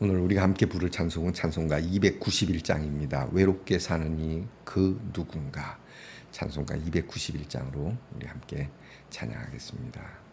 오늘 우리가 함께 부를 찬송은 찬송가 291장입니다. 외롭게 이그 누군가 찬송가 291장으로 우리 함께 찬양하겠습니다.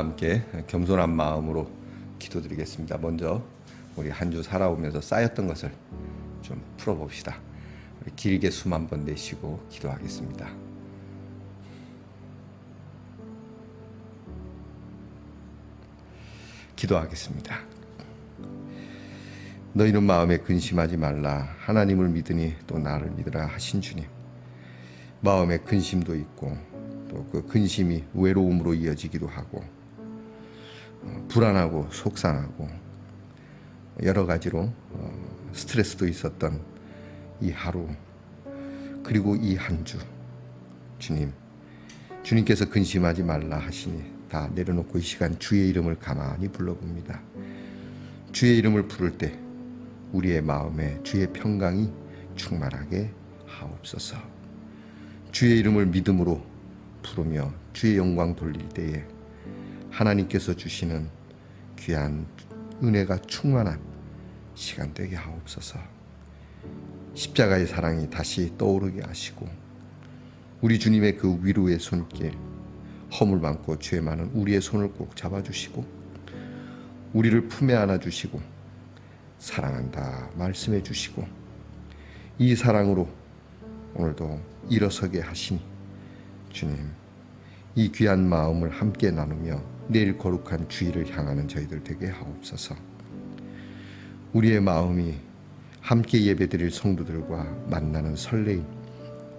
함께 겸손한 마음으로 기도드리겠습니다. 먼저 우리 한 주 살아오면서 쌓였던 것을 좀 풀어봅시다. 길게 숨 한 번 내쉬고 기도하겠습니다. 기도하겠습니다. 너희는 마음에 근심하지 말라. 하나님을 믿으니 또 나를 믿으라 하신 주님. 마음에 근심도 있고 또 그 근심이 외로움으로 이어지기도 하고 어, 불안하고 속상하고 여러 가지로 어, 스트레스도 있었던 이 하루 그리고 이 한 주 주님 주님께서 근심하지 말라 하시니 다 내려놓고 이 시간 주의 이름을 가만히 불러봅니다. 주의 이름을 부를 때 우리의 마음에 주의 평강이 충만하게 하옵소서. 주의 이름을 믿음으로 부르며 주의 영광 돌릴 때에 하나님께서 주시는 귀한 은혜가 충만한 시간 되게 하옵소서. 십자가의 사랑이 다시 떠오르게 하시고 우리 주님의 그 위로의 손길 허물 많고 죄 많은 우리의 손을 꼭 잡아주시고 우리를 품에 안아주시고 사랑한다 말씀해 주시고 이 사랑으로 오늘도 일어서게 하시니 주님 이 귀한 마음을 함께 나누며 내일 거룩한 주일을 향하는 저희들 되게 하옵소서. 우리의 마음이 함께 예배드릴 성도들과 만나는 설레임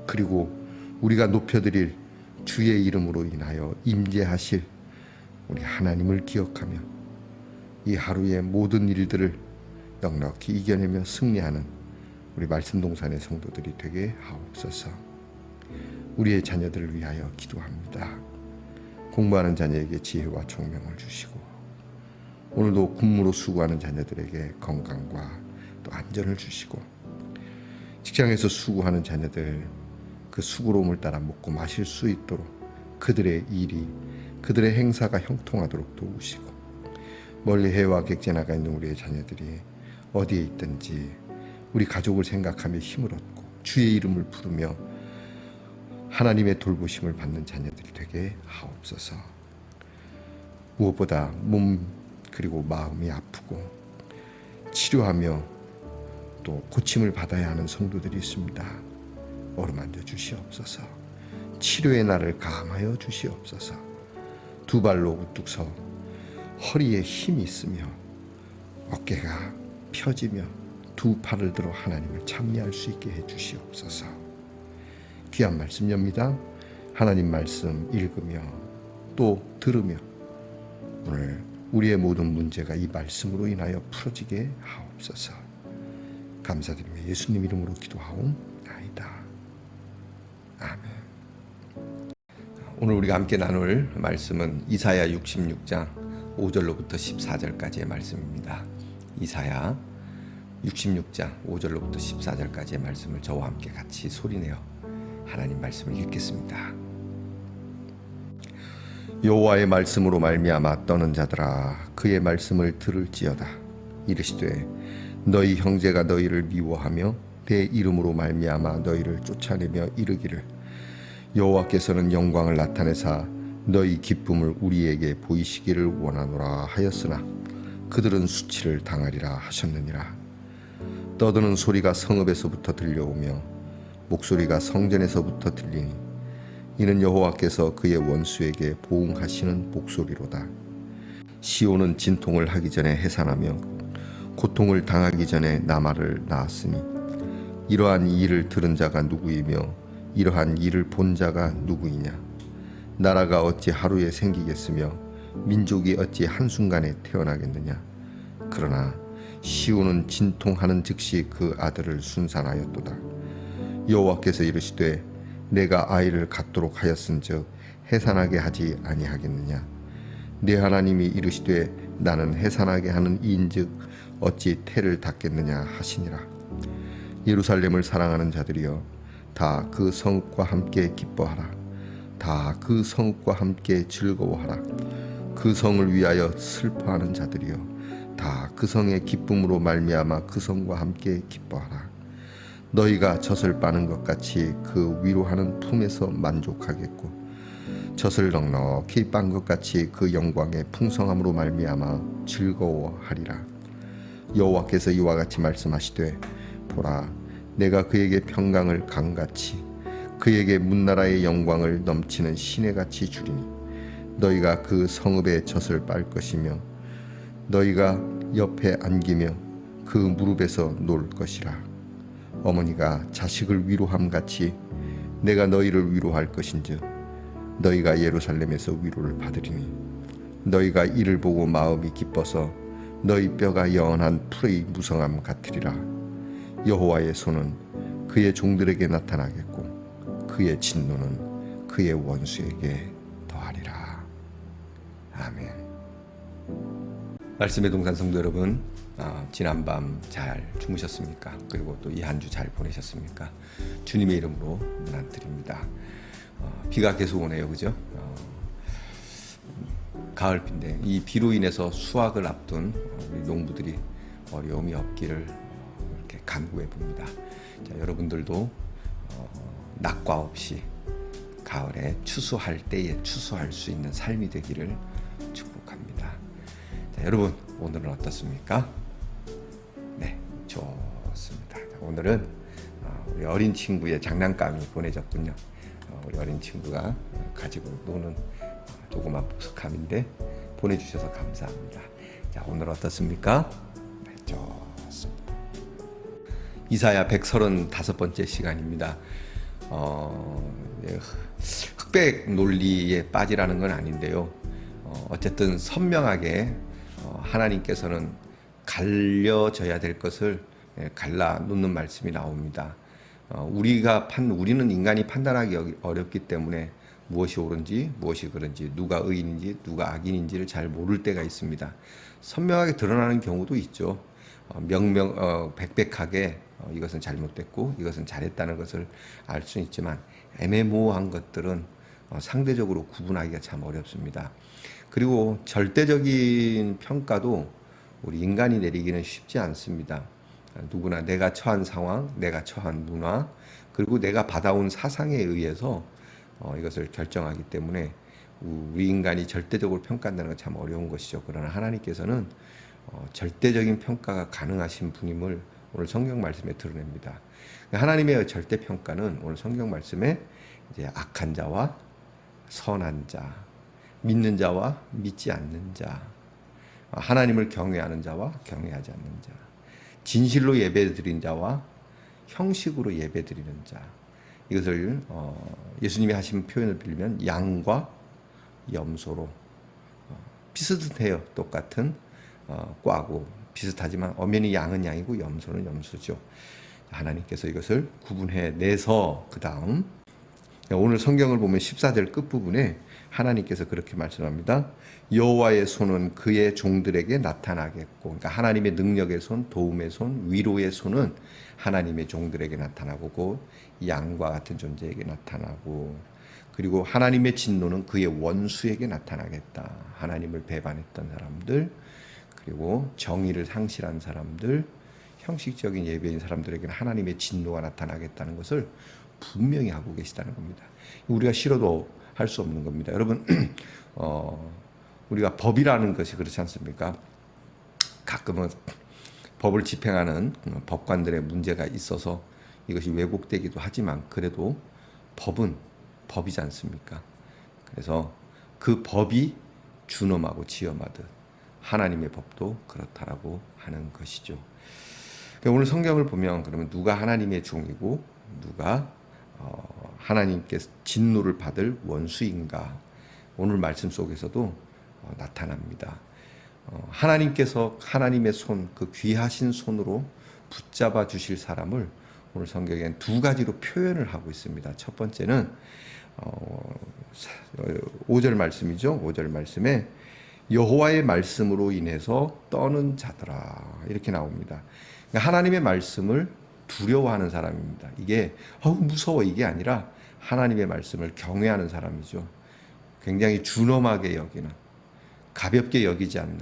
그리고 우리가 높여드릴 주의 이름으로 인하여 임재하실 우리 하나님을 기억하며 이 하루의 모든 일들을 넉넉히 이겨내며 승리하는 우리 말씀 동산의 성도들이 되게 하옵소서. 우리의 자녀들을 위하여 기도합니다. 공부하는 자녀에게 지혜와 총명을 주시고 오늘도 군무로 수고하는 자녀들에게 건강과 또 안전을 주시고 직장에서 수고하는 자녀들 그 수고로움을 따라 먹고 마실 수 있도록 그들의 일이 그들의 행사가 형통하도록 도우시고 멀리 해와 객지 나가 있는 우리의 자녀들이 어디에 있든지 우리 가족을 생각하며 힘을 얻고 주의 이름을 부르며 하나님의 돌보심을 받는 자녀들이 되게 하옵소서. 무엇보다 몸 그리고 마음이 아프고 치료하며 또 고침을 받아야 하는 성도들이 있습니다. 어루만져 주시옵소서. 치료의 날을 감하여 주시옵소서. 두 발로 우뚝 서 허리에 힘이 있으며 어깨가 펴지며 두 팔을 들어 하나님을 찬미할 수 있게 해 주시옵소서. 귀한 말씀 엽니다. 하나님 말씀 읽으며 또 들으며 오늘 우리의 모든 문제가 이 말씀으로 인하여 풀어지게 하옵소서. 감사드리며 예수님 이름으로 기도하옵나이다. 아멘. 오늘 우리가 함께 나눌 말씀은 이사야 66장 5절로부터 14절까지의 말씀입니다. 이사야 66장 5절로부터 14절까지의 말씀을 저와 함께 같이 소리내어 하나님 말씀을 읽겠습니다. 여호와의 말씀으로 말미암아 떠는 자들아 그의 말씀을 들을지어다. 이르시되 너희 형제가 너희를 미워하며 내 이름으로 말미암아 너희를 쫓아내며 이르기를. 여호와께서는 영광을 나타내사 너희 기쁨을 우리에게 보이시기를 원하노라 하였으나 그들은 수치를 당하리라 하셨느니라. 떠드는 소리가 성읍에서부터 들려오며 목소리가 성전에서부터 들리니 이는 여호와께서 그의 원수에게 보응하시는 목소리로다. 시온은 진통을 하기 전에 해산하며 고통을 당하기 전에 나말을 낳았으니 이러한 일을 들은 자가 누구이며 이러한 일을 본 자가 누구이냐 나라가 어찌 하루에 생기겠으며 민족이 어찌 한순간에 태어나겠느냐 그러나 시온은 진통하는 즉시 그 아들을 순산하였도다. 여호와께서 이르시되 내가 아이를 갖도록 하였은즉 해산하게 하지 아니하겠느냐? 내 하나님이 이르시되 나는 해산하게 하는 이인즉 어찌 태를 닫겠느냐 하시니라. 예루살렘을 사랑하는 자들이여 다 그 성과 함께 기뻐하라. 다 그 성과 함께 즐거워하라. 그 성을 위하여 슬퍼하는 자들이여 다 그 성의 기쁨으로 말미암아 그 성과 함께 기뻐하라 너희가 젖을 빠는 것 같이 그 위로하는 품에서 만족하겠고 젖을 넉넉히 빤 것 같이 그 영광의 풍성함으로 말미암아 즐거워하리라. 여호와께서 이와 같이 말씀하시되 보라 내가 그에게 평강을 강같이 그에게 문나라의 영광을 넘치는 시내같이 주리니 너희가 그 성읍의 젖을 빨 것이며 너희가 옆에 안기며 그 무릎에서 놀 것이라 어머니가 자식을 위로함 같이 내가 너희를 위로할 것인즉 너희가 예루살렘에서 위로를 받으리니 너희가 이를 보고 마음이 기뻐서 너희 뼈가 연한 풀의 무성함 같으리라. 여호와의 손은 그의 종들에게 나타나겠고 그의 진노는 그의 원수에게 더하리라. 아멘. 말씀의 동산 성도 여러분 아, 지난밤 잘 주무셨습니까? 그리고 또 이 한 주 잘 보내셨습니까? 주님의 이름으로 문안드립니다. 어, 비가 계속 오네요, 그죠? 어, 가을비인데 이 비로 인해서 수확을 앞둔 우리 농부들이 어려움이 없기를 어, 이렇게 간구해 봅니다. 자, 여러분들도 어, 낙과 없이 가을에 추수할 때에 추수할 수 있는 삶이 되기를 축복합니다. 자, 여러분 오늘은 어떻습니까? 네, 좋습니다. 자, 오늘은 어, 우리 어린 친구의 장난감이 보내졌군요. 어, 우리 어린 친구가 가지고 노는 어, 조그만 보석함인데 보내주셔서 감사합니다. 자, 오늘 어떻습니까? 네, 좋습니다. 이사야 135번째 시간입니다. 어, 네, 흑백 논리에 빠지라는 건 아닌데요. 어, 어쨌든 선명하게 어, 하나님께서는 갈려져야 될 것을 예, 갈라 놓는 말씀이 나옵니다. 어, 우리가 판 우리는 인간이 판단하기 어- 어렵기 때문에 무엇이 옳은지 무엇이 그른지 누가 의인인지 누가 악인인지를 잘 모를 때가 있습니다. 선명하게 드러나는 경우도 있죠. 어, 명명 어, 백백하게 어, 이것은 잘못됐고 이것은 잘했다는 것을 알수 있지만 애매모호한 것들은 어, 상대적으로 구분하기가 참 어렵습니다. 그리고 절대적인 평가도 우리 인간이 내리기는 쉽지 않습니다. 누구나 내가 처한 상황, 내가 처한 문화, 그리고 내가 받아온 사상에 의해서 어, 이것을 결정하기 때문에 우리 인간이 절대적으로 평가한다는 건 참 어려운 것이죠. 그러나 하나님께서는 어, 절대적인 평가가 가능하신 분임을 오늘 성경 말씀에 드러냅니다. 하나님의 절대 평가는 오늘 성경 말씀에 이제 악한 자와 선한 자, 믿는 자와 믿지 않는 자, 하나님을 경외하는 자와 경외하지 않는 자, 진실로 예배 드린 자와 형식으로 예배 드리는 자. 이것을 어, 예수님이 하신 표현을 빌리면 양과 염소로 어, 비슷해요. 똑같은 어, 과고 비슷하지만 엄연히 양은 양이고 염소는 염소죠. 하나님께서 이것을 구분해 내서 그 다음 오늘 성경을 보면 14절 끝부분에 하나님께서 그렇게 말씀합니다. 여호와의 손은 그의 종들에게 나타나겠고 그러니까 하나님의 능력의 손, 도움의 손, 위로의 손은 하나님의 종들에게 나타나고 곧 양과 같은 존재에게 나타나고 그리고 하나님의 진노는 그의 원수에게 나타나겠다. 하나님을 배반했던 사람들 그리고 정의를 상실한 사람들 형식적인 예배인 사람들에게는 하나님의 진노가 나타나겠다는 것을 분명히 하고 계시다는 겁니다. 우리가 싫어도 할 수 없는 겁니다. 여러분, 어, 우리가 법이라는 것이 그렇지 않습니까? 가끔은 법을 집행하는 법관들의 문제가 있어서 이것이 왜곡되기도 하지만 그래도 법은 법이지 않습니까? 그래서 그 법이 준엄하고 지엄하듯 하나님의 법도 그렇다라고 하는 것이죠. 그러니까 오늘 성경을 보면 그러면 누가 하나님의 종이고 누가 어, 하나님께 진노를 받을 원수인가 오늘 말씀 속에서도 어, 나타납니다. 어, 하나님께서 하나님의 손, 그 귀하신 손으로 붙잡아 주실 사람을 오늘 성경엔 두 가지로 표현을 하고 있습니다. 첫 번째는 어, 5절 말씀이죠. 5절 말씀에 여호와의 말씀으로 인해서 떠는 자들아 이렇게 나옵니다. 그러니까 하나님의 말씀을 두려워하는 사람입니다. 이게 어우 무서워 이게 아니라 하나님의 말씀을 경외하는 사람이죠. 굉장히 준엄하게 여기는 가볍게 여기지 않는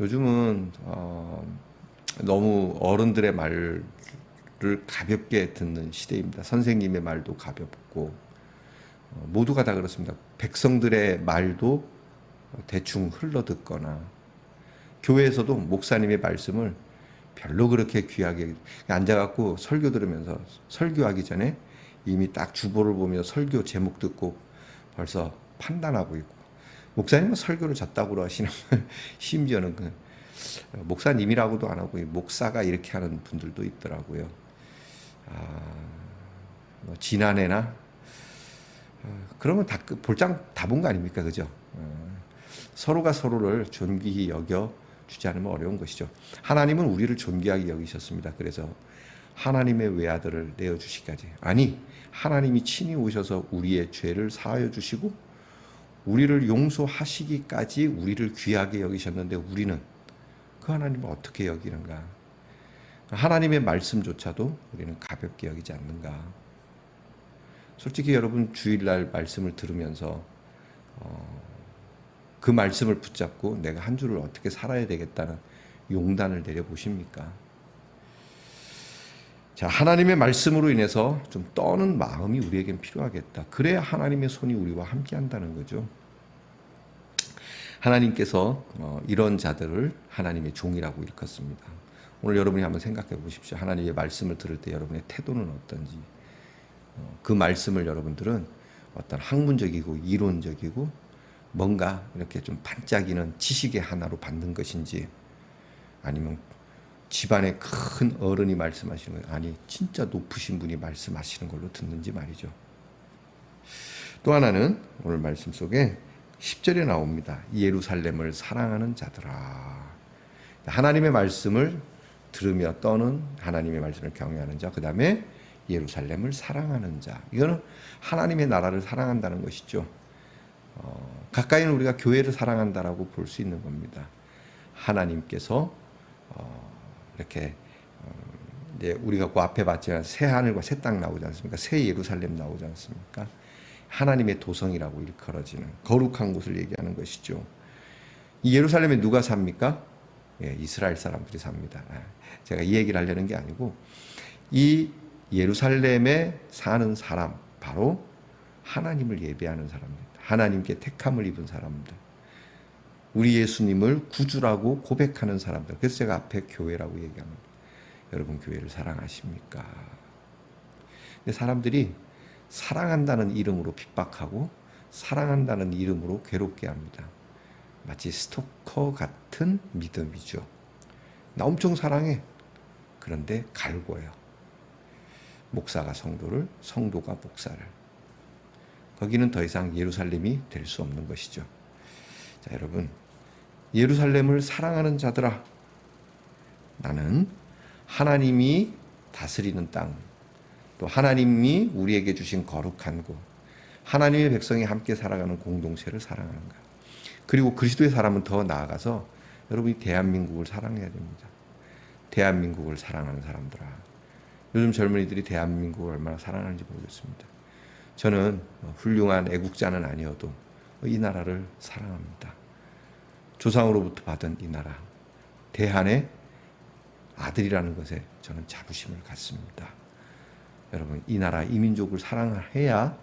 요즘은 어, 너무 어른들의 말을 가볍게 듣는 시대입니다. 선생님의 말도 가볍고 어, 모두가 다 그렇습니다. 백성들의 말도 대충 흘러 듣거나 교회에서도 목사님의 말씀을 별로 그렇게 귀하게 앉아갖고 설교 들으면서 설교하기 전에 이미 딱 주보를 보며 설교 제목 듣고 벌써 판단하고 있고 목사님은 설교를 잤다고 하시는 심지어는 그 목사님이라고도 안 하고 목사가 이렇게 하는 분들도 있더라고요. 아, 뭐 지난해나 어, 그러면 다그 볼장 다 본 거 아닙니까, 그죠? 어, 서로가 서로를 존귀히 여겨 주지 않으면 어려운 것이죠. 하나님은 우리를 존귀하게 여기셨습니다. 그래서 하나님의 외아들을 내어 주시까지 아니 하나님이 친히 오셔서 우리의 죄를 사하여 주시고 우리를 용서하시기까지 우리를 귀하게 여기셨는데 우리는 그 하나님을 어떻게 여기는가? 하나님의 말씀조차도 우리는 가볍게 여기지 않는가? 솔직히 여러분 주일날 말씀을 들으면서 어, 그 말씀을 붙잡고 내가 한 주를 어떻게 살아야 되겠다는 용단을 내려 보십니까? 자, 하나님의 말씀으로 인해서 좀 떠는 마음이 우리에겐 필요하겠다. 그래야 하나님의 손이 우리와 함께 한다는 거죠. 하나님께서 어, 이런 자들을 하나님의 종이라고 일컫습니다. 오늘 여러분이 한번 생각해 보십시오. 하나님의 말씀을 들을 때 여러분의 태도는 어떤지. 어, 그 말씀을 여러분들은 어떤 학문적이고 이론적이고 뭔가 이렇게 좀 반짝이는 지식의 하나로 받는 것인지 아니면 집안의 큰 어른이 말씀하시는 거 아니 진짜 높으신 분이 말씀하시는 걸로 듣는지 말이죠. 또 하나는 오늘 말씀 속에 10절에 나옵니다. 예루살렘을 사랑하는 자들아. 하나님의 말씀을 들으며 떠는 하나님의 말씀을 경외하는 자. 그 다음에 예루살렘을 사랑하는 자. 이거는 하나님의 나라를 사랑한다는 것이죠. 어, 가까이는 우리가 교회를 사랑한다라고 볼 수 있는 겁니다. 하나님께서 어, 이렇게 어, 이제 우리가 그 앞에 봤지만 새 하늘과 새 땅 나오지 않습니까? 새 예루살렘 나오지 않습니까? 하나님의 도성이라고 일컬어지는 거룩한 곳을 얘기하는 것이죠. 이 예루살렘에 누가 삽니까? 예, 이스라엘 사람들이 삽니다. 아, 제가 이 얘기를 하려는 게 아니고 이 예루살렘에 사는 사람 바로 하나님을 예배하는 사람입니다. 하나님께 택함을 입은 사람들. 우리 예수님을 구주라고 고백하는 사람들. 그래서 제가 앞에 교회라고 얘기합니다. 여러분 교회를 사랑하십니까? 근데 사람들이 사랑한다는 이름으로 핍박하고 사랑한다는 이름으로 괴롭게 합니다. 마치 스토커 같은 믿음이죠. 나 엄청 사랑해. 그런데 갈고요. 목사가 성도를, 성도가 목사를. 거기는 더 이상 예루살렘이 될 수 없는 것이죠. 자, 여러분. 예루살렘을 사랑하는 자들아. 나는 하나님이 다스리는 땅, 또 하나님이 우리에게 주신 거룩한 곳, 하나님의 백성이 함께 살아가는 공동체를 사랑하는 가. 그리고 그리스도의 사람은 더 나아가서 여러분이 대한민국을 사랑해야 됩니다. 대한민국을 사랑하는 사람들아. 요즘 젊은이들이 대한민국을 얼마나 사랑하는지 모르겠습니다. 저는 훌륭한 애국자는 아니어도 이 나라를 사랑합니다. 조상으로부터 받은 이 나라, 대한의 아들이라는 것에 저는 자부심을 갖습니다. 여러분, 이 나라, 이 민족을 사랑해야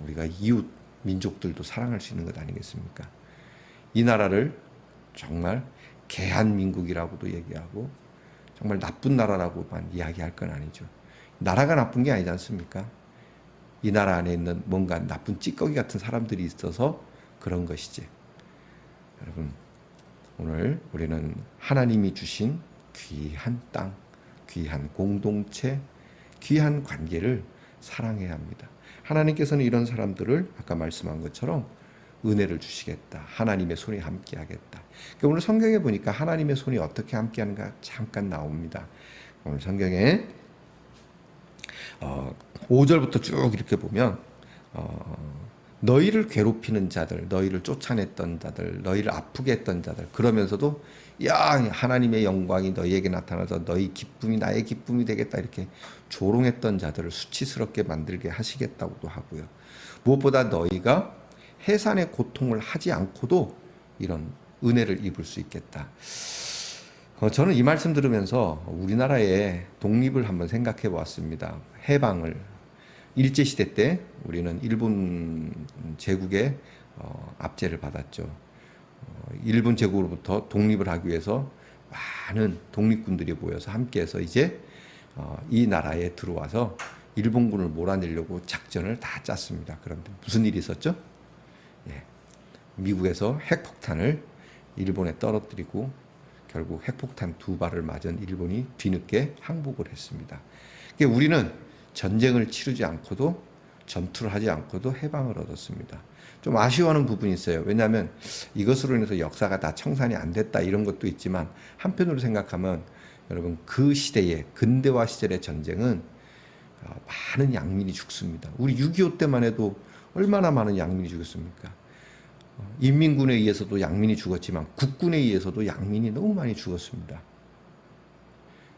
우리가 이웃 민족들도 사랑할 수 있는 것 아니겠습니까? 이 나라를 정말 개한민국이라고도 얘기하고 정말 나쁜 나라라고만 이야기할 건 아니죠. 나라가 나쁜 게 아니지 않습니까? 이 나라 안에 있는 뭔가 나쁜 찌꺼기 같은 사람들이 있어서 그런 것이지. 여러분, 오늘 우리는 하나님이 주신 귀한 땅, 귀한 공동체, 귀한 관계를 사랑해야 합니다. 하나님께서는 이런 사람들을 아까 말씀한 것처럼 은혜를 주시겠다. 하나님의 손이 함께 하겠다. 그러니까 오늘 성경에 보니까 하나님의 손이 어떻게 함께 하는가 잠깐 나옵니다. 오늘 성경에 어, 5절부터 쭉 이렇게 보면 어, 너희를 괴롭히는 자들, 너희를 쫓아냈던 자들, 너희를 아프게 했던 자들 그러면서도 야 하나님의 영광이 너희에게 나타나서 너희 기쁨이 나의 기쁨이 되겠다 이렇게 조롱했던 자들을 수치스럽게 만들게 하시겠다고도 하고요. 무엇보다 너희가 해산의 고통을 하지 않고도 이런 은혜를 입을 수 있겠다. 어, 저는 이 말씀 들으면서 우리나라의 독립을 한번 생각해 보았습니다. 해방을 일제 시대 때 우리는 일본 제국의 어, 압제를 받았죠. 어, 일본 제국으로부터 독립을 하기 위해서 많은 독립군들이 모여서 함께해서 이제 어, 이 나라에 들어와서 일본군을 몰아내려고 작전을 다 짰습니다. 그런데 무슨 일이 있었죠? 예, 미국에서 핵폭탄을 일본에 떨어뜨리고 결국 핵폭탄 두 발을 맞은 일본이 뒤늦게 항복을 했습니다. 그러니까 우리는 전쟁을 치르지 않고도 전투를 하지 않고도 해방을 얻었습니다. 좀 아쉬워하는 부분이 있어요. 왜냐하면 이것으로 인해서 역사가 다 청산이 안 됐다 이런 것도 있지만 한편으로 생각하면 여러분 그 시대의 근대화 시절의 전쟁은 어, 많은 양민이 죽습니다. 우리 6.25 때만 해도 얼마나 많은 양민이 죽었습니까? 어, 인민군에 의해서도 양민이 죽었지만 국군에 의해서도 양민이 너무 많이 죽었습니다.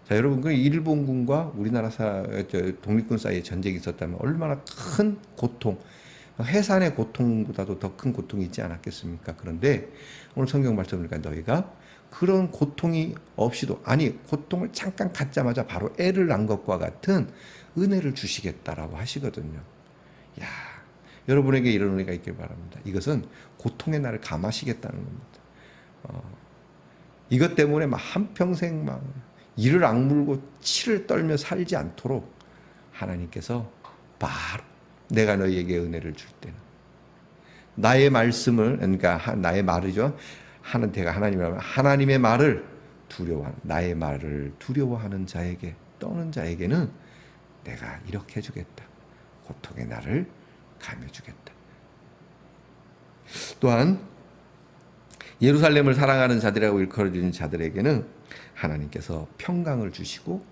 자, 여러분, 그 일본군과 우리나라 사, 저, 독립군 사이에 전쟁이 있었다면 얼마나 큰 고통, 해산의 고통보다도 더 큰 고통이 있지 않았겠습니까? 그런데 오늘 성경 말씀을 보니까 너희가 그런 고통이 없이도, 아니, 고통을 잠깐 갖자마자 바로 애를 낳은 것과 같은 은혜를 주시겠다라고 하시거든요. 야, 여러분에게 이런 은혜가 있길 바랍니다. 이것은 고통의 날을 감하시겠다는 겁니다. 어, 이것 때문에 막 한평생 막 이를 악물고 치를 떨며 살지 않도록 하나님께서 바로 내가 너희에게 은혜를 줄 때는 나의 말씀을 그러니까 하- 나의 말이죠. 하는 대가 하나님의 말, 하나님의 말을 두려워하는 나의 말을 두려워하는 자에게 떠는 자에게는 내가 이렇게 해주겠다. 고통의 날을 감해주겠다. 또한 예루살렘을 사랑하는 자들이라고 일컬어지는 자들에게는 하나님께서 평강을 주시고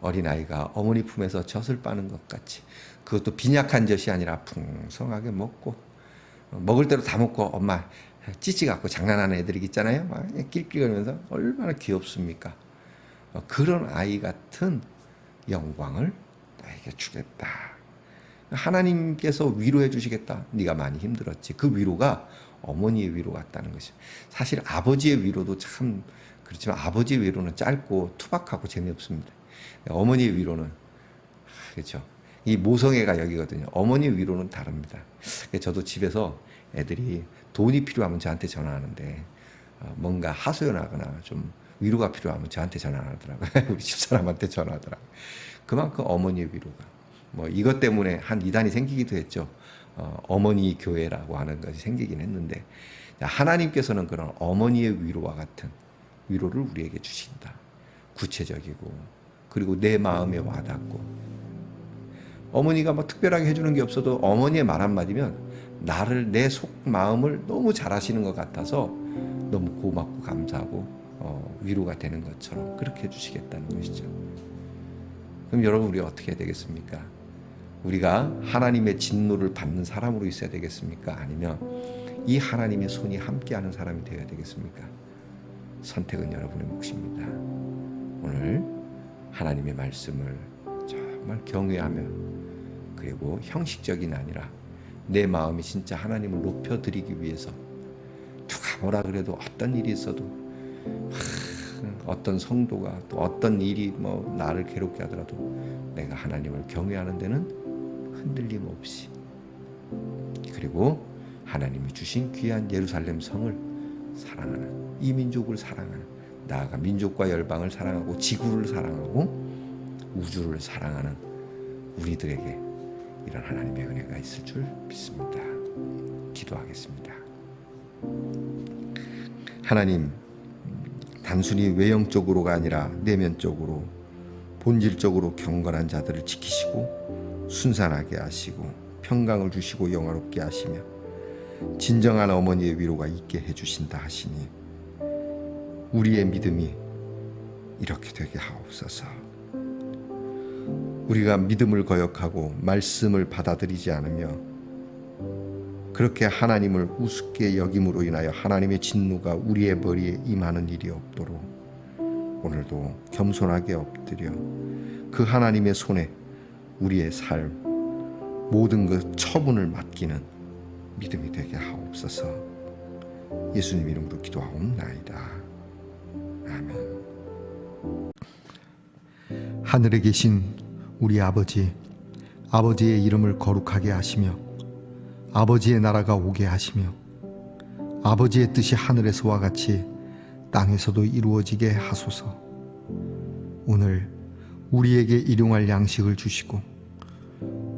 어린아이가 어머니 품에서 젖을 빠는 것 같이 그것도 빈약한 젖이 아니라 풍성하게 먹고 어, 먹을 대로 다 먹고 엄마 찌찌 갖고 장난하는 애들이 있잖아요. 막 낄낄거리면서 얼마나 귀엽습니까? 어, 그런 아이 같은 영광을 나에게 주겠다. 하나님께서 위로해 주시겠다. 네가 많이 힘들었지. 그 위로가 어머니의 위로 같다는 것이. 사실 아버지의 위로도 참 그렇지만 아버지의 위로는 짧고 투박하고 재미없습니다. 어머니의 위로는 그렇죠. 이 모성애가 여기거든요. 어머니의 위로는 다릅니다. 저도 집에서 애들이 돈이 필요하면 저한테 전화하는데 어, 뭔가 하소연하거나 좀 위로가 필요하면 저한테 전화하더라고요. 우리 집사람한테 전화하더라고요. 그만큼 어머니의 위로가 뭐 이것 때문에 한 이단이 생기기도 했죠. 어, 어머니 교회라고 하는 것이 생기긴 했는데 하나님께서는 그런 어머니의 위로와 같은 위로를 우리에게 주신다. 구체적이고 그리고 내 마음에 와닿고 어머니가 뭐 특별하게 해주는 게 없어도 어머니의 말 한마디면 나를 내 속 마음을 너무 잘하시는 것 같아서 너무 고맙고 감사하고 어, 위로가 되는 것처럼 그렇게 해주시겠다는 것이죠. 그럼 여러분 우리 어떻게 해야 되겠습니까? 우리가 하나님의 진노를 받는 사람으로 있어야 되겠습니까? 아니면 이 하나님의 손이 함께하는 사람이 되어야 되겠습니까? 선택은 여러분의 몫입니다. 오늘 하나님의 말씀을 정말 경외하며 그리고 형식적인 아니라 내 마음이 진짜 하나님을 높여드리기 위해서 누가 뭐라 그래도 어떤 일이 있어도 하, 어떤 성도가 또 어떤 일이 뭐 나를 괴롭게 하더라도 내가 하나님을 경외하는 데는 흔들림 없이 그리고 하나님이 주신 귀한 예루살렘 성을 사랑하는 이 민족을 사랑하는 나아가 민족과 열방을 사랑하고 지구를 사랑하고 우주를 사랑하는 우리들에게 이런 하나님의 은혜가 있을 줄 믿습니다. 기도하겠습니다. 하나님, 단순히 외형적으로가 아니라 내면적으로 본질적으로 경건한 자들을 지키시고 순산하게 하시고 평강을 주시고 영화롭게 하시며 진정한 어머니의 위로가 있게 해주신다 하시니 우리의 믿음이 이렇게 되게 하옵소서. 우리가 믿음을 거역하고 말씀을 받아들이지 않으며 그렇게 하나님을 우습게 여김으로 인하여 하나님의 진노가 우리의 머리에 임하는 일이 없도록 오늘도 겸손하게 엎드려 그 하나님의 손에 우리의 삶 모든 그 처분을 맡기는 믿음이 되게 하옵소서. 예수님 이름으로 기도하옵나이다. 아멘. 하늘에 계신 우리 아버지, 아버지의 이름을 거룩하게 하시며, 아버지의 나라가 오게 하시며, 아버지의 뜻이 하늘에서와 같이 땅에서도 이루어지게 하소서. 오늘 우리에게 일용할 양식을 주시고,